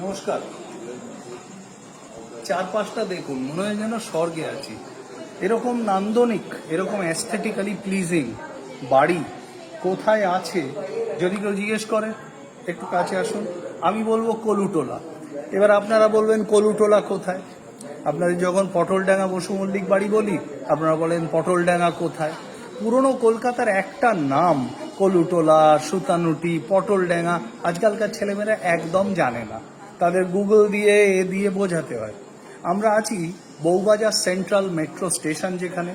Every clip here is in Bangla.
নমস্কার। চারপাশটা দেখুন, মনে হয় যেন স্বর্গে আছি। এরকম নান্দনিক, এরকম অ্যাস্থেটিক্যালি প্লিজিং বাড়ি কোথায় আছে, যদি কেউ জিজ্ঞেস করে, একটু কাছে আসুন। আমি বলব কলুটোলা। এবার আপনারা বলবেন, কলুটোলা কোথায়? আপনাদের যখন পটলডাঙ্গা বসু মল্লিক বাড়ি বলি, আপনারা বলেন, পটলডাঙ্গা কোথায়? পুরনো কলকাতার একটা নাম, কলুটোলা, সুতানুটি, পটলডাঙ্গা, আজকালকার ছেলেমেয়েরা একদম জানে না। তাদের গুগল দিয়ে, এ দিয়ে বোঝাতে হয়। আমরা আছি বউবাজার সেন্ট্রাল মেট্রো স্টেশন যেখানে।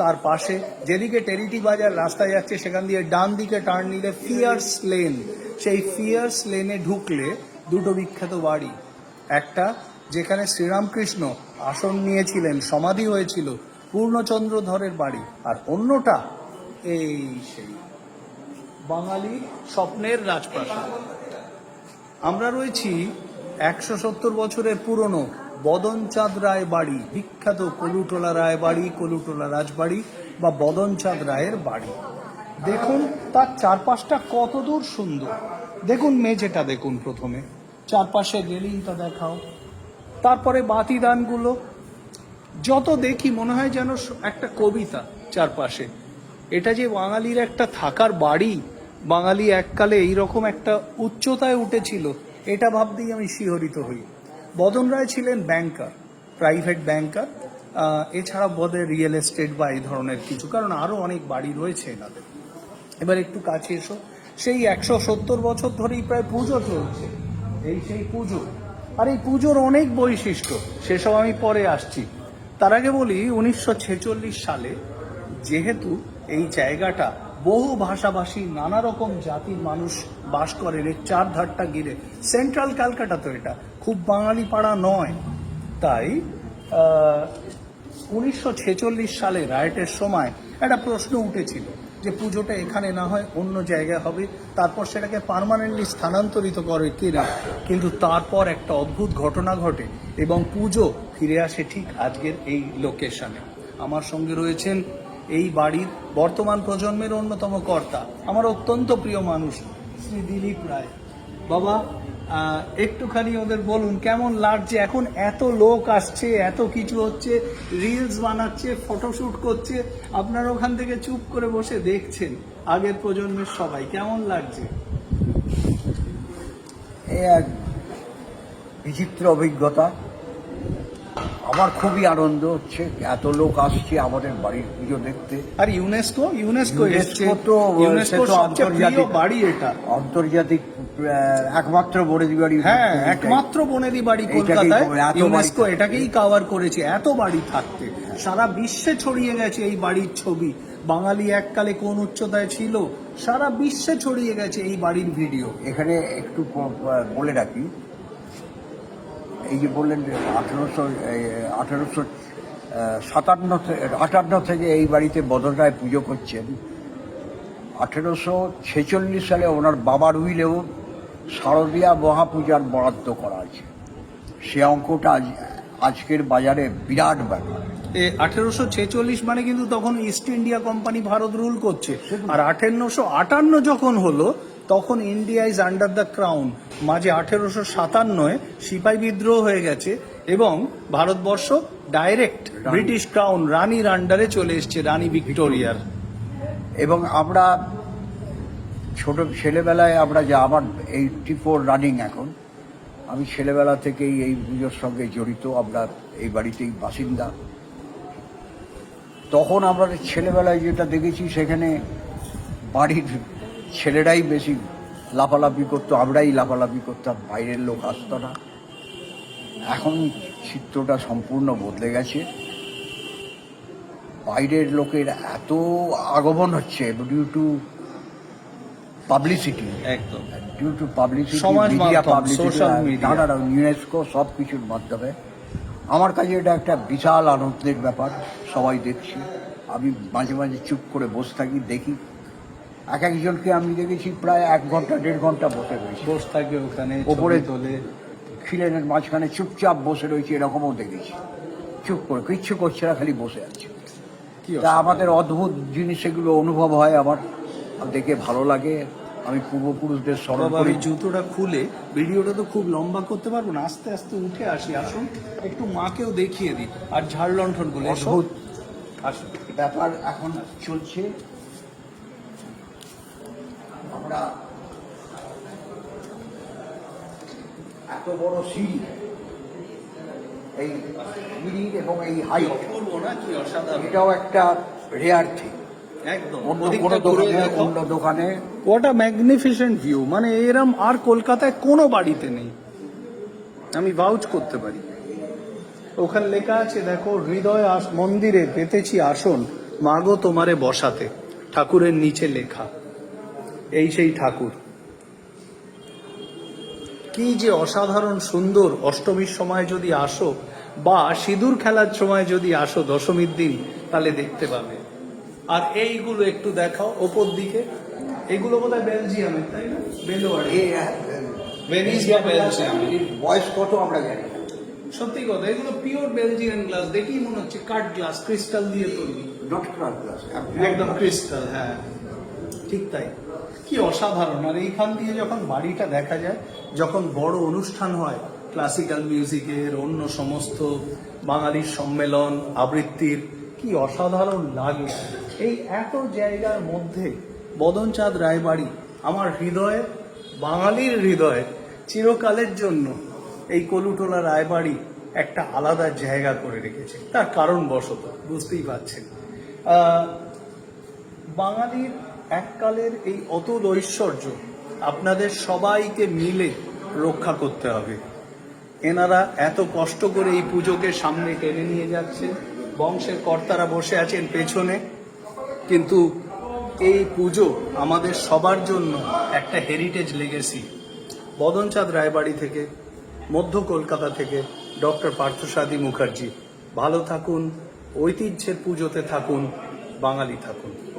তার পাশে, যেদিকে টেরিটি বাজার রাস্তায় যাচ্ছে, সেখান দিয়ে ডান দিকে টার্ন নিলে ফিয়ার্স লেন সেই ফিয়ার্স লেনে ঢুকলে দুটো বিখ্যাত বাড়ি। একটা যেখানে শ্রীরামকৃষ্ণ আসন নিয়েছিলেন, সমাধি হয়েছিল, পূর্ণচন্দ্র ধরের বাড়ি। আর অন্যটা, এই সেই বাঙালি স্বপ্নের রাজপ্রাসাদ। আমরা রয়েছি একশো সত্তর বছরের পুরনো বদনচাঁদ রায় বাড়ি, বিখ্যাত কলুটোলা রায় বাড়ি, কলুটোলা রাজবাড়ি বা বদনচাঁদ রায়ের বাড়ি। দেখুন, তার চারপাশটা কতদূর সুন্দর। দেখুন মেঝেটা দেখুন প্রথমে। চারপাশে রেলিংটা দেখাও। তারপরে বাতিদানগুলো। যত দেখি, মনে হয় যেন একটা কবিতা চারপাশে। এটা যে বাঙালির একটা থাকার বাড়ি, বাঙালি এককালে এইরকম একটা উচ্চতায় উঠেছিল এটা ভাবতেই আমি শিহরিত হই। বদন রায় ছিলেন ব্যাংকার, প্রাইভেট ব্যাংকার। এছাড়া বোধহয় রিয়েল এস্টেট বা এই ধরনের কিছু, কারণ আরও অনেক বাড়ি রয়েছে এনাদের। এবার একটু কাছে এসো, সেই একশো সত্তর বছর ধরেই প্রায় পুজো চলছে। এই সেই পুজো। আর এই পুজোর অনেক বৈশিষ্ট্য, সেসব আমি পরে আসছি। তার আগে বলি, উনিশশো ছেচল্লিশ সালে যেহেতু এই জায়গাটা বহু ভাষাভাষী নানা রকম জাতির মানুষ বাস করেন এর চার ধারটা ঘিরে। সেন্ট্রাল ক্যালকাটা তো এটা। খুব বাঙালি পাড়া নয়। তাই উনিশশো ছেচল্লিশ সালে রায়টের সময় একটা প্রশ্ন উঠেছিল যে পুজোটা এখানে না হয় অন্য জায়গায় হবে, তারপর সেটাকে পার্মানেন্টলি স্থানান্তরিত করে কিনা কিন্তু তারপর একটা অদ্ভুত ঘটনা ঘটে এবং পুজো ফিরে আসে ঠিক আজকের এই লোকেশনে আমার সঙ্গে রয়েছেন এই বাড়ির বর্তমান প্রজন্মের অন্যতম কর্তা। আমার অত্যন্ত প্রিয় মানুষ, শ্রী দিলীপ রায়। বাবা একটুখানি ওদের বলুন, কেমন লাগছে? এখন এত লোক আসছে, এত কিছু হচ্ছে রিলস বানাচ্ছে ফটোশুট করছে। আপনার ওখান থেকে চুপ করে বসে দেখছেন আগের প্রজন্মের সবাই। কেমন লাগছে? এক বিচিত্র অভিজ্ঞতা। আমার খুবই আনন্দ হচ্ছে এত লোক আসছে আমাদের বাড়ির পুজো দেখতে। আর ইউনেস্কো ইউনেস্কো তো আন্তর্জাতিক বাড়ি এটা। আন্তর্জাতিক একমাত্র বনেদি বাড়ি হ্যাঁ একমাত্র বনেদি বাড়ি কলকাতায়। ইউনেস্কো এটাকেই কাভার করেছে এত বাড়ি থাকতে। সারা বিশ্বে ছড়িয়ে গেছে এই বাড়ির ছবি। বাঙালি এককালে কোন উচ্চতায় ছিল? সারা বিশ্বে ছড়িয়ে গেছে এই বাড়ির ভিডিও এখানে একটু বলে রাখি এই যে বললেন আঠেরোশো আঠেরোশো সাতান্ন আটান্ন থেকে এই বাড়িতে বদল রায় পুজো করছেন। আঠেরোশো ছেচল্লিশ সালে ওনার বাবার উইলেও শারদীয়া মহাপূজার বরাদ্দ করা আছে। সে অঙ্কটা আজ আজকের বাজারে বিরাট ব্যাপার। আঠেরোশো ছেচল্লিশ মানে কিন্তু তখন east India company Bharat rule করছে। আর আঠেরোশো আটান্ন যখন হলো তখন India is under the crown মাঝে আঠেরোশো সাতান্নয় সিপাই বিদ্রোহ হয়ে গেছে এবং ভারতবর্ষ ডাইরেক্ট ব্রিটিশ ক্রাউন রানীর আন্ডারে চলে এসছে রানী ভিক্টোরিয়ার এবং আমরা ছোট ছেলেবেলায় আমরা যে আমার এইটটি ফোর রানিং এখন আমি ছেলেবেলা থেকেই এই পুজোর সঙ্গে জড়িত আমরা এই বাড়িতেই বাসিন্দা। তখন আমরা ছেলেবেলায় যেটা দেখেছি সেখানে বাড়ির ছেলেরাই বেশি লাফালাফি করতো আমরাই লাফালাফি করতাম বাইরের লোক আসতো না। এখন চিত্রটা সম্পূর্ণ বদলে গেছে। বাইরের লোকের এত আগমন হচ্ছে ডিউ টু পাবলিসিটি একদম। Due to publicity media. UNESCO সব কিছুর মাধ্যমে। আমার কাছে এটা একটা বিশাল আনন্দের ব্যাপার সবাই দেখছি। আমি মাঝে মাঝে চুপ করে বসে থাকি দেখি এক একজনকে আমি দেখেছি প্রায় এক ঘণ্টা দেড় ঘণ্টা বসে রয়েছে। বসে থাকে ওখানে ওপরে তোলে। খিলেনের মাঝখানে চুপচাপ বসে রয়েছে এরকমও দেখেছি। চুপ করে কিচ্ছু করছে না খালি বসে আছে। কি তা আমাদের অদ্ভুত জিনিস এগুলো অনুভব হয় আমার। দেখে ভালো লাগে। আমি পূর্বপুরুষদের স্মরণ করি। জুতোটা খুলে ভিডিওটা তো খুব লম্বা করতে পারব না আস্তে আস্তে উঠে আসি। আসুন একটু মাকেও দেখিয়ে দিই। আর ঝাড় লণ্ঠনগুলো অদ্ভুত আসুন। ব্যাপার এখন চলছে। আমরা এত বড় সিঁড়ি এই সিঁড়ি এবং এই অসাধারণ। এটাও একটা রেয়ার থিং অন্য দোকানে ম্যাগনিফিসেন্ট ভিউ মানে এরম আর কলকাতায় কোনো বাড়িতে নেই। আমি ভাউচ করতে পারি। ওখানে লেখা আছে দেখো হৃদয় আস মন্দিরে পেতেছি আসন। মাগো তোমারে বসাতে। ঠাকুরের নিচে লেখা। এই সেই ঠাকুর। কি যে অসাধারণ সুন্দর অষ্টমীর সময় যদি আসো বা সিঁদুর খেলার সময় যদি আসো দশমীর দিন তাহলে দেখতে পাবে। আর এইগুলো একটু দেখাও ওপর দিকে। এগুলো বোধহয় বেলজিয়ামের তাই না? বেলোয়ার ভেনিস বা বেলজিয়াম। বয়স কত আমরা জানি সত্যি কথা এগুলো পিওর বেলজিয়ান গ্লাস দেখেই মনে হচ্ছে কাঠ গ্লাস ক্রিস্টাল দিয়ে তৈরি। Glass, একদম ক্রিস্টাল হ্যাঁ। ঠিক তাই। কি অসাধারণ। আর এইখান দিয়ে যখন বাড়িটা দেখা যায়, যখন বড় অনুষ্ঠান হয় ক্লাসিক্যাল মিউজিকের অন্য সমস্ত বাঙালির সম্মেলন, আবৃত্তির, কি অসাধারণ লাগে। এই এত জায়গার মধ্যে বদনচাঁদ রায়বাড়ি আমার হৃদয়ে, বাঙালির হৃদয়ে চিরকালের জন্য এই কলুটোলা রায়বাড়ি একটা আলাদা জায়গা করে রেখেছে। তার কারণ বশত বুঝতেই পারছেন। বাঙালির এককালের এই অতুল ঐশ্বর্য আপনাদের সবাইকে মিলে রক্ষা করতে হবে। এনারা এত কষ্ট করে এই পুজোকে সামনে টেনে নিয়ে যাচ্ছে বংশের কর্তারা বসে আছেন পেছনে। কিন্তু এই পুজো আমাদের সবার জন্য একটা হেরিটেজ লেগেসি বদনচাঁদ রায়বাড়ি থেকে, মধ্য কলকাতা থেকে ডক্টর পার্থসাদী মুখার্জি। ভালো থাকুন, ঐতিহ্যের পুজোতে থাকুন, বাঙালি থাকুন।